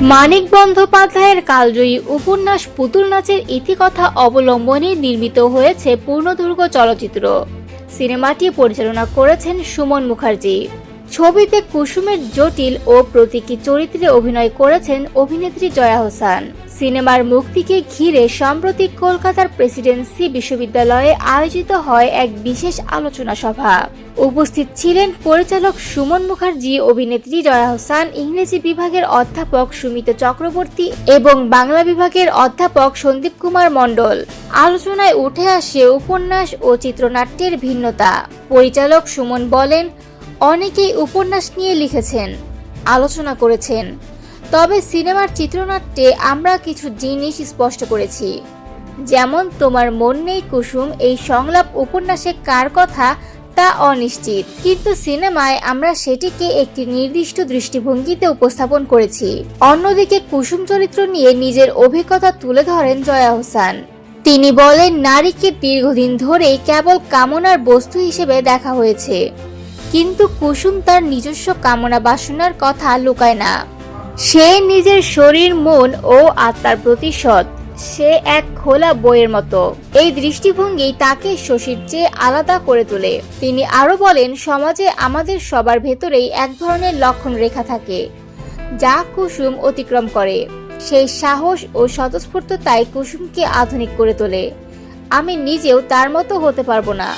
মানিক বন্দ্যোপাধ্যায়ের কালজয়ী উপন্যাস পুতুল নাচের ইতিকথা অবলম্বনে নির্মিত হয়েছে পূর্ণদুর্গ চলচ্চিত্র। সিনেমাটি পরিচালনা করেছেন সুমন মুখার্জি। ছবিতে কুসুমের জটিল ও প্রতীকী চরিত্রে অভিনয় করেছেন অভিনেত্রী জয়া হোসেন। সিনেমার মুক্তিকে ঘিরে সম্প্রতি কলকাতার প্রেসিডেন্সি বিশ্ববিদ্যালয়ে আয়োজিত হয় এক বিশেষ আলোচনা সভা। উপস্থিত ছিলেন পরিচালক সুমন মুখার্জি, অভিনেত্রী জয়া হোসেন, ইংরেজি বিভাগের অধ্যাপক সুমিত চক্রবর্তী এবং বাংলা বিভাগের অধ্যাপক সন্দীপ কুমার মণ্ডল। আলোচনায় উঠে আসে উপন্যাস ও চিত্রনাট্যের ভিন্নতা। পরিচালক সুমন বলেন, অনেকেই উপন্যাস নিয়ে লিখেছেন, আলোচনা করেছেন। তবে সিনেমার চিত্রনাট্যে আমরা কিছু জিনিস স্পষ্ট করেছি। যেমন, তোমার মন নেই কুসুম, এই সংলাপ উপন্যাসে কার কথা তা অনিশ্চিত। কিন্তু সিনেমায় আমরা সেটিকে একটি নির্দিষ্ট দৃষ্টিভঙ্গিতে উপস্থাপন করেছি। অন্যদিকে, কুসুম চরিত্র নিয়ে নিজের অভিজ্ঞতা তুলে ধরেন জয়া হোসেন। তিনি বলেন, নারীকে দীর্ঘদিন ধরেই কেবল কামনার বস্তু হিসেবে দেখা হয়েছে। কিন্তু কুসুম তার নিজস্ব কামনা বাসনার কথা লুকায় না। সে নিজের শরীর, মন ও আত্মার প্রতি সৎ সে এক খোলা বইয়ের মতো। এই দৃষ্টিভঙ্গি তাকে শশীর চেয়ে আলাদা করে তোলে। তিনি আরও বলেন, সমাজে আমাদের সবার ভেতরেই এক ধরনের লক্ষণ রেখা থাকে, যা কুসুম অতিক্রম করে। সেই সাহস ও স্বতঃস্ফূর্ততাই কুসুমকে আধুনিক করে তোলে। আমি নিজেও তার মতো হতে পারব না।